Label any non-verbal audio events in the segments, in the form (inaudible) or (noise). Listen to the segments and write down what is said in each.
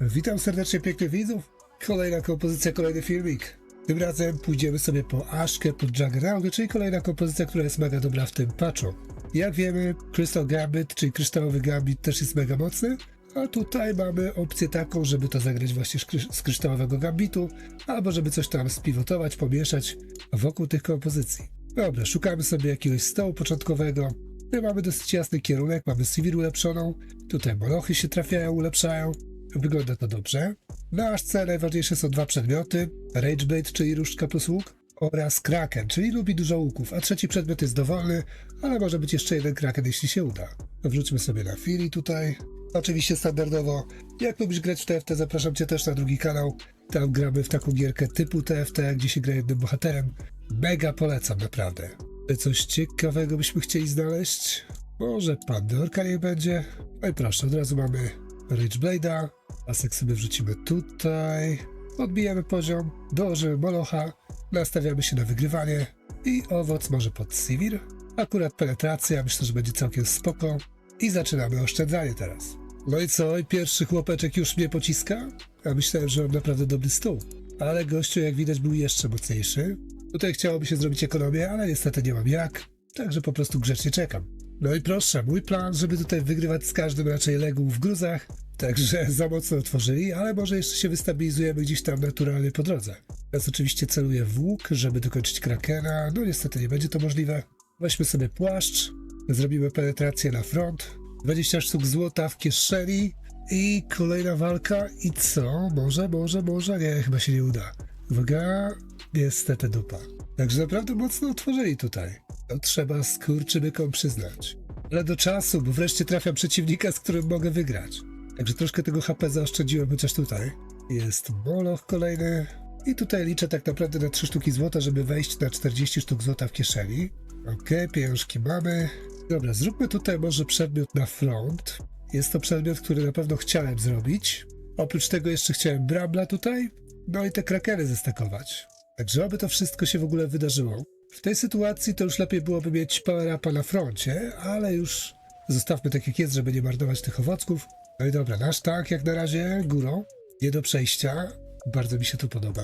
Witam serdecznie pięknych widzów. Kolejna kompozycja, kolejny filmik. Tym razem pójdziemy sobie po Aszkę, po Juggernautę, czyli kolejna kompozycja, która jest mega dobra w tym patchu. Jak wiemy, Crystal Gambit, czyli kryształowy Gambit też jest mega mocny, a tutaj mamy opcję taką, żeby to zagrać właśnie z kryształowego Gambitu, albo żeby coś tam spiwotować, pomieszać wokół tych kompozycji. Dobra, szukamy sobie jakiegoś stołu początkowego. Tutaj mamy dosyć jasny kierunek, mamy Sivir ulepszoną, tutaj molochy się trafiają, ulepszają. Wygląda to dobrze. Na Aszce najważniejsze są dwa przedmioty, Rageblade, czyli różdżka plus łuk, oraz Kraken, czyli lubi dużo łuków, a trzeci przedmiot jest dowolny, ale może być jeszcze jeden Kraken, jeśli się uda. Wrzućmy sobie na Fury tutaj. Oczywiście standardowo, jak lubisz grać w TFT, zapraszam Cię też na drugi kanał. Tam gramy w taką gierkę typu TFT, gdzie się gra jednym bohaterem. Mega polecam, naprawdę. Coś ciekawego byśmy chcieli znaleźć? Może Pandorka niech będzie? No i proszę, od razu mamy Rageblade'a. Pasek sobie wrzucimy tutaj. Odbijamy poziom, dołożymy Molocha, nastawiamy się na wygrywanie i owoc może pod Sivir. Akurat penetracja, myślę, że będzie całkiem spoko. I zaczynamy oszczędzanie teraz. No i co? Pierwszy chłopeczek już mnie pociska? Ja myślałem, że mam naprawdę dobry stół. Ale gościu, jak widać, był jeszcze mocniejszy. Tutaj chciałoby się zrobić ekonomię, ale niestety nie mam jak. Także po prostu grzecznie czekam. No i proszę, mój plan, żeby tutaj wygrywać z każdym raczej legł w gruzach. Także za mocno otworzyli, ale może jeszcze się wystabilizujemy gdzieś tam naturalnie po drodze. Teraz oczywiście celuję w łuk, żeby dokończyć Krakena. No niestety nie będzie to możliwe. Weźmy sobie płaszcz, zrobimy penetrację na front. 20 sztuk złota w kieszeni i kolejna walka. I co? Może, może, może? Nie, chyba się nie uda. Uwaga, niestety dupa. Także naprawdę mocno otworzyli tutaj. To trzeba skurczybykom przyznać. Ale do czasu, bo wreszcie trafiam przeciwnika, z którym mogę wygrać. Także troszkę tego HP zaoszczędziłem, chociaż tutaj jest moloch kolejny. I tutaj liczę tak naprawdę na 3 sztuki złota, żeby wejść na 40 sztuk złota w kieszeni. Okej, pieniążki mamy. Dobra, zróbmy tutaj może przedmiot na front. Jest to przedmiot, który na pewno chciałem zrobić. Oprócz tego jeszcze chciałem brabla tutaj. No i te krakeny zestakować. Także oby to wszystko się w ogóle wydarzyło. W tej sytuacji to już lepiej byłoby mieć power upa na froncie, ale już zostawmy tak jak jest, żeby nie marnować tych owocków. No i dobra, nasz tank jak na razie górą, nie do przejścia. Bardzo mi się to podoba.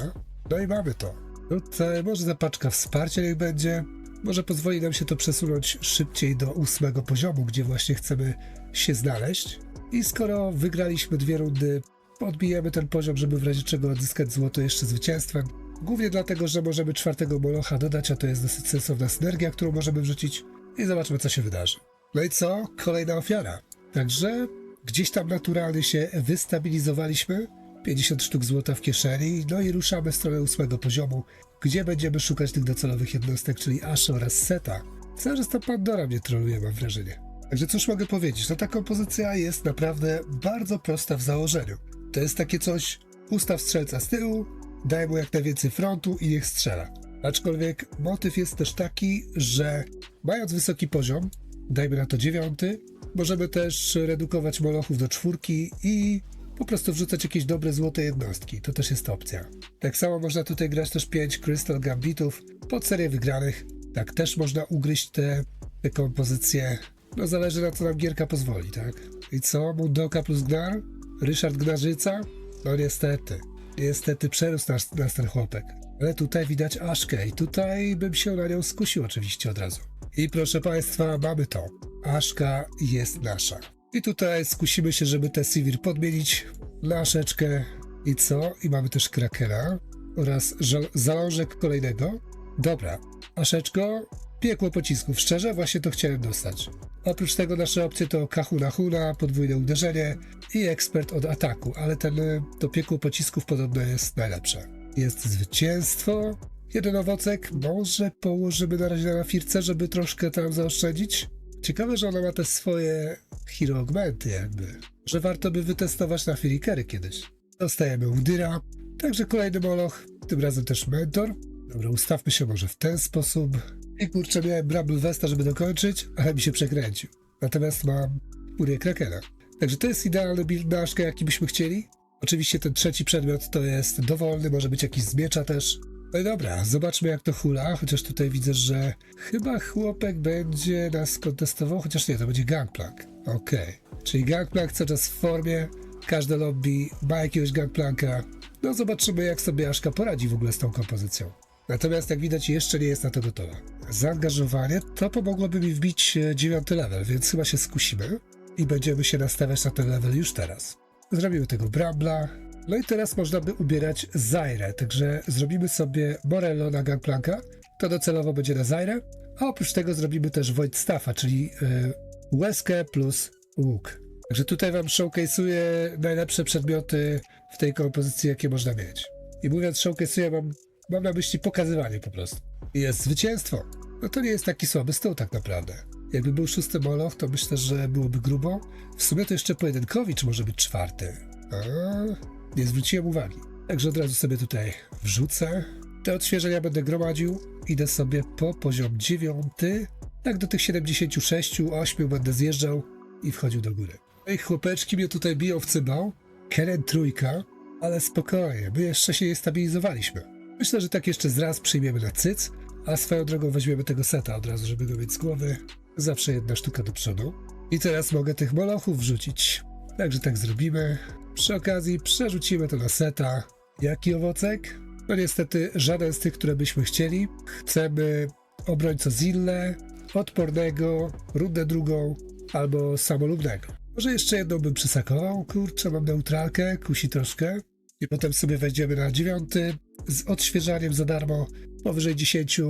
No i mamy to. Tutaj może zapaczka wsparcia niech będzie. Może pozwoli nam się to przesunąć szybciej do ósmego poziomu, gdzie właśnie chcemy się znaleźć. I skoro wygraliśmy dwie rundy, podbijemy ten poziom, żeby w razie czego odzyskać złoto jeszcze zwycięstwem. Głównie dlatego, że możemy czwartego molocha dodać, a to jest dosyć sensowna synergia, którą możemy wrzucić i zobaczmy, co się wydarzy. No i co? Kolejna ofiara. Także gdzieś tam naturalnie się wystabilizowaliśmy. 50 sztuk złota w kieszeni, no i ruszamy w stronę ósmego poziomu, gdzie będziemy szukać tych docelowych jednostek, czyli Asha oraz Seta. Cały czas Pandora mnie troluje, mam wrażenie. Także cóż mogę powiedzieć, no ta kompozycja jest naprawdę bardzo prosta w założeniu. To jest takie coś, ustaw strzelca z tyłu, daj mu jak najwięcej frontu i niech strzela. Aczkolwiek motyw jest też taki, że mając wysoki poziom, dajmy na to dziewiąty, możemy też redukować molochów do czwórki i po prostu wrzucać jakieś dobre złote jednostki. To też jest opcja. Tak samo można tutaj grać też 5 Crystal Gambitów pod serię wygranych. Tak też można ugryźć te, te kompozycje. No zależy na co nam gierka pozwoli, tak? I co? Mundoka plus Gnar? Ryszard Gnarzyca? No niestety. Niestety przerósł nas, nas ten chłopek. Ale tutaj widać Aszkę i tutaj bym się na nią skusił oczywiście od razu. I proszę Państwa, mamy to. Aszka jest nasza. I tutaj skusimy się, żeby te Sivir podmienić na Aszeczkę. I co? I mamy też Krakena oraz zalążek kolejnego. Dobra, Aszeczko, piekło pocisków. Szczerze, właśnie to chciałem dostać. Oprócz tego nasze opcje to Kahuna Huna, podwójne uderzenie i ekspert od ataku, ale ten, y, to piekło pocisków podobno jest najlepsze. Jest zwycięstwo. Jeden owocek, może położymy na razie na firce, żeby troszkę tam zaoszczędzić. Ciekawe, że ona ma te swoje hero augmenty jakby. Że warto by wytestować na filikery kiedyś. Dostajemy Udyra, także kolejny moloch, tym razem też mentor. Dobra, ustawmy się może w ten sposób. I kurczę, miałem Bramble Vesta, żeby dokończyć, ale mi się przekręcił. Natomiast mam Furię Krakena. Także to jest idealny build na jaki byśmy chcieli. Oczywiście ten trzeci przedmiot to jest dowolny, może być jakiś z miecza też. No dobra, zobaczmy jak to hula, chociaż tutaj widzę, że chyba chłopek będzie nas kontestował, chociaż nie, to będzie Gangplank. Okej, czyli Gangplank cały czas w formie, każde lobby ma jakiegoś gangplanka. No zobaczymy, jak sobie Aszka poradzi w ogóle z tą kompozycją. Natomiast jak widać, jeszcze nie jest na to gotowa. Zaangażowanie to pomogłoby mi wbić e, dziewiąty level, więc chyba się skusimy i będziemy się nastawiać na ten level już teraz. Zrobimy tego Brambla. No i teraz można by ubierać Zaire, także zrobimy sobie Morello na Gangplanka, to docelowo będzie na Zaire, a oprócz tego zrobimy też Void Staffa, czyli yy, łezkę plus łuk. Także tutaj wam showcase'uję najlepsze przedmioty w tej kompozycji, jakie można mieć. I mówiąc showcase'uję, mam, mam na myśli pokazywanie po prostu. Jest zwycięstwo. No to nie jest taki słaby stół tak naprawdę. Jakby był szósty moloch, to myślę, że byłoby grubo. W sumie to jeszcze pojedynkowicz może być czwarty. A, nie zwróciłem uwagi. Także od razu sobie tutaj wrzucę. Te odświeżenia będę gromadził. Idę sobie po poziom dziewiąty. Tak do tych 76, 8 będę zjeżdżał i wchodził do góry. I chłopeczki mnie tutaj biją w cymbał. Keren trójka, ale spokojnie, my jeszcze się nie stabilizowaliśmy. Myślę, że tak jeszcze z raz przyjmiemy na cyc, a swoją drogą weźmiemy tego seta od razu, żeby go mieć z głowy. Zawsze jedna sztuka do przodu. I teraz mogę tych molochów wrzucić. Także tak zrobimy. Przy okazji przerzucimy to na seta. Jaki owocek? No niestety żaden z tych, które byśmy chcieli. Chcemy obrońcę Zille, odpornego, rundę drugą albo samolubnego. Może jeszcze jedną bym przysakował, kurczę, mam neutralkę, kusi troszkę. I potem sobie wejdziemy na dziewiąty z odświeżaniem za darmo, powyżej 10,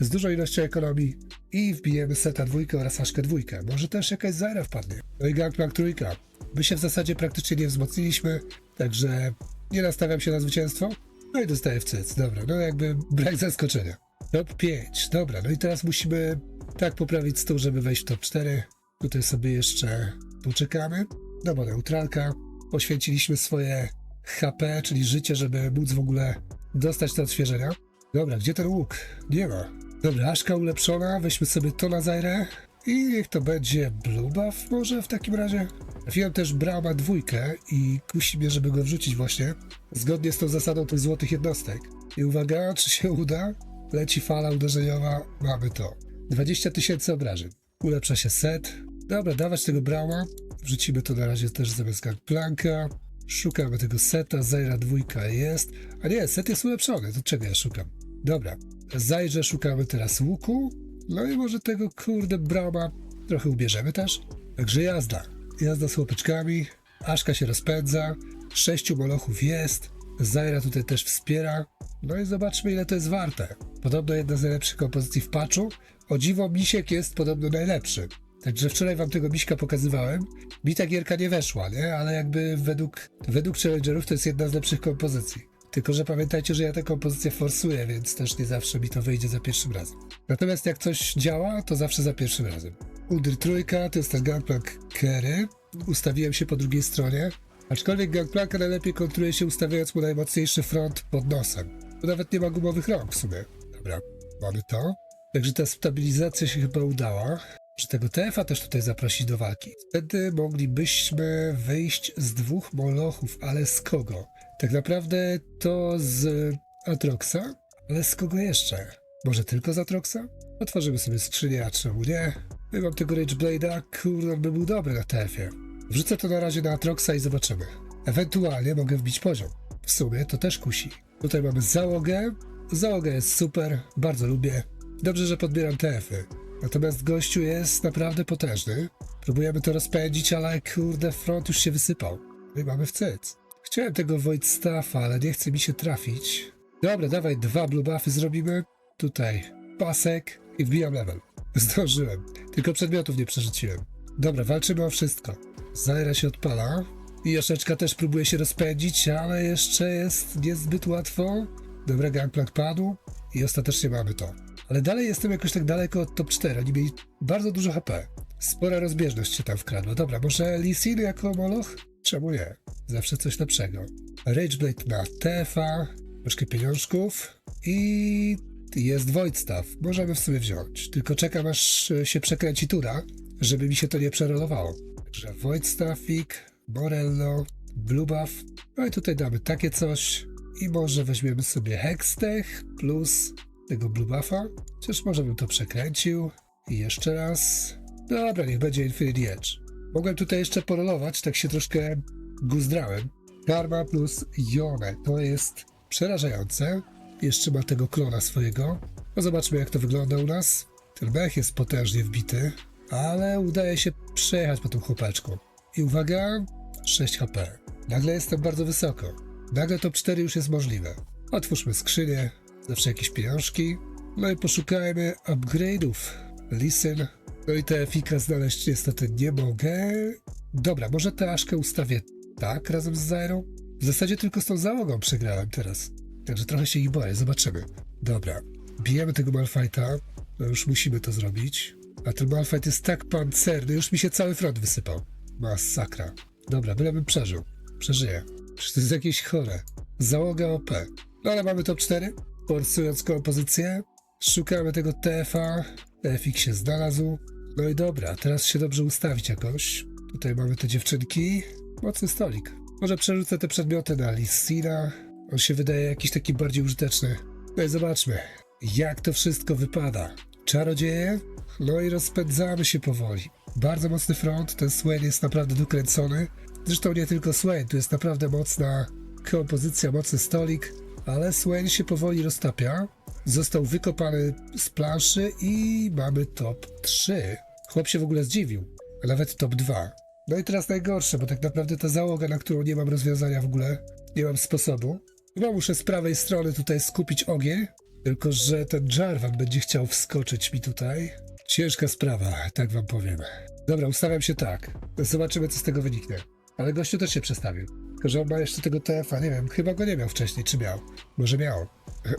z dużą ilością ekonomii i wbijemy seta dwójkę oraz aszkę dwójkę. Może też jakaś zaira wpadnie. No i gangplank trójka. My się w zasadzie praktycznie nie wzmocniliśmy, także nie nastawiam się na zwycięstwo. No i dostaję w cyc. Dobra, no jakby brak zaskoczenia. Top 5. Dobra, no i teraz musimy tak poprawić stół, żeby wejść w top 4. Tutaj sobie jeszcze poczekamy. No bo neutralka. Poświęciliśmy swoje HP, czyli życie, żeby móc w ogóle dostać te odświeżenia. Dobra, gdzie ten łuk? Nie ma. Dobra, ulepszona, weźmy sobie to na Zaire i niech to będzie Blue Buff może w takim razie. Trafiłem też Brama dwójkę i kusi mnie, żeby go wrzucić właśnie, zgodnie z tą zasadą tych złotych jednostek. I uwaga, czy się uda? Leci fala uderzeniowa, mamy to. 20 tysięcy obrażeń. Ulepsza się set. Dobra, dawać tego Brama. Wrzucimy to na razie też zamiast Gangplanka. Szukamy tego seta, Zaira dwójka jest. A nie, set jest ulepszony, to czego ja szukam? Dobra, Zajrze szukamy teraz łuku. No i może tego kurde brama trochę ubierzemy też. Także jazda. Jazda z chłopeczkami. Aszka się rozpędza. Sześciu molochów jest. Zaira tutaj też wspiera. No i zobaczmy ile to jest warte. Podobno jedna z najlepszych kompozycji w patchu. O dziwo misiek jest podobno najlepszy. Także wczoraj wam tego miśka pokazywałem. Mi ta gierka nie weszła, nie? Ale jakby według, według Challengerów to jest jedna z lepszych kompozycji. Tylko, że pamiętajcie, że ja tę kompozycję forsuję, więc też nie zawsze mi to wyjdzie za pierwszym razem. Natomiast jak coś działa, to zawsze za pierwszym razem. Udry trójka, to jest ten gangplank Kerry. Ustawiłem się po drugiej stronie. Aczkolwiek gangplanka najlepiej kontruje się ustawiając mu najmocniejszy front pod nosem. Tu nawet nie ma gumowych rąk w sumie. Dobra, mamy to. Także ta stabilizacja się chyba udała. Że tego TF-a też tutaj zaprosić do walki. Wtedy moglibyśmy wyjść z dwóch molochów, ale z kogo? Tak naprawdę to z Atroxa, ale z kogo jeszcze? Może tylko z Atroxa? Otworzymy sobie skrzynię, a czemu nie? Ja mam tego Rage Blade'a, kurde, on by był dobry na TF-ie. Wrzucę to na razie na Atroxa i zobaczymy. Ewentualnie mogę wbić poziom. W sumie to też kusi. Tutaj mamy załogę. Załoga jest super, bardzo lubię. Dobrze, że podbieram TF-y. Natomiast gościu jest naprawdę potężny. Próbujemy to rozpędzić, ale kurde, front już się wysypał. I mamy w cyc. Chciałem tego Void Staffa, ale nie chce mi się trafić. Dobra, dawaj dwa blue buffy zrobimy. Tutaj pasek i wbijam level. (laughs) Zdążyłem. Tylko przedmiotów nie przerzuciłem. Dobra, walczymy o wszystko. Zaira się odpala. I Joszeczka też próbuje się rozpędzić, ale jeszcze jest niezbyt łatwo. Dobra, gangplank padł i ostatecznie mamy to. Ale dalej jestem jakoś tak daleko od top 4. Oni mieli bardzo dużo HP. Spora rozbieżność się tam wkradła. Dobra, może Lee Sin jako Moloch? Czemu nie? Zawsze coś lepszego. Rageblade na TFA, troszkę pieniążków i jest Void Staff. Możemy w sumie wziąć. Tylko czekam aż się przekręci tura, żeby mi się to nie przerolowało. Także Void Staffik, Morello, Blue Buff. No i tutaj damy takie coś. I może weźmiemy sobie Hextech plus tego Blue Buffa. Chociaż może bym to przekręcił. I jeszcze raz. Dobra, niech będzie Infinity Edge. Mogłem tutaj jeszcze porolować, tak się troszkę Guzdrałem. Karma plus Jone. To jest przerażające. Jeszcze ma tego klona swojego. No zobaczmy jak to wygląda u nas. Ten mech jest potężnie wbity, ale udaje się przejechać po tym chłopaczku. I uwaga, 6 HP. Nagle jestem bardzo wysoko. Nagle top 4 już jest możliwe. Otwórzmy skrzynię, zawsze jakieś pieniążki. No i poszukajmy upgrade'ów. Listen. No i te fika znaleźć niestety nie mogę. Dobra, może tę Aszkę ustawię tak razem z Zairą? W zasadzie tylko z tą załogą przegrałem teraz. Także trochę się ich boję, zobaczymy. Dobra, bijemy tego Malfighta. No już musimy to zrobić. A ten Malfight jest tak pancerny, już mi się cały front wysypał. Masakra. Dobra, bylebym przeżył. Przeżyję. Przecież to jest jakieś chore. Załoga OP. No ale mamy top 4. Forsując kompozycję. Szukamy tego TFA. TFX się znalazł. No i dobra, teraz się dobrze ustawić jakoś. Tutaj mamy te dziewczynki. Mocny stolik. Może przerzucę te przedmioty na Lissina. On się wydaje jakiś taki bardziej użyteczny. No i zobaczmy, jak to wszystko wypada. Czarodzieje? No i rozpędzamy się powoli. Bardzo mocny front, ten Swain jest naprawdę dokręcony. Zresztą nie tylko Swain, tu jest naprawdę mocna kompozycja, mocny stolik, ale Swain się powoli roztapia. Został wykopany z planszy i mamy top 3. Chłop się w ogóle zdziwił, a nawet top 2. No i teraz najgorsze, bo tak naprawdę ta załoga, na którą nie mam rozwiązania w ogóle, nie mam sposobu. Chyba muszę z prawej strony tutaj skupić ogień, tylko że ten Jarvan będzie chciał wskoczyć mi tutaj. Ciężka sprawa, tak wam powiem. Dobra, ustawiam się tak. Zobaczymy, co z tego wyniknie. Ale gościu też się przestawił. Tylko, że on ma jeszcze tego TF-a, nie wiem, chyba go nie miał wcześniej, czy miał? Może miał.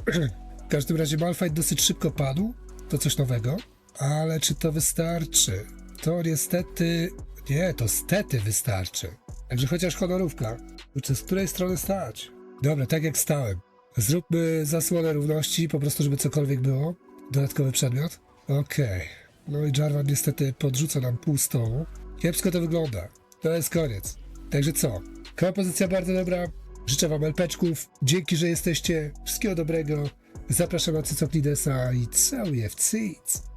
(clears throat) w każdym razie Malfight dosyć szybko padł, to coś nowego, ale czy to wystarczy? To niestety... Nie, to stety wystarczy. Także chociaż honorówka. Czy z której strony stać? Dobra, tak jak stałem. Zróbmy zasłonę równości, po prostu, żeby cokolwiek było. Dodatkowy przedmiot. Okej. No i Jarvan niestety podrzuca nam pół stołu. Kiepsko to wygląda. To jest koniec. Także co? Kompozycja bardzo dobra. Życzę wam elpeczków. Dzięki, że jesteście. Wszystkiego dobrego. Zapraszam na Cycoklidesa i całuję w cyc.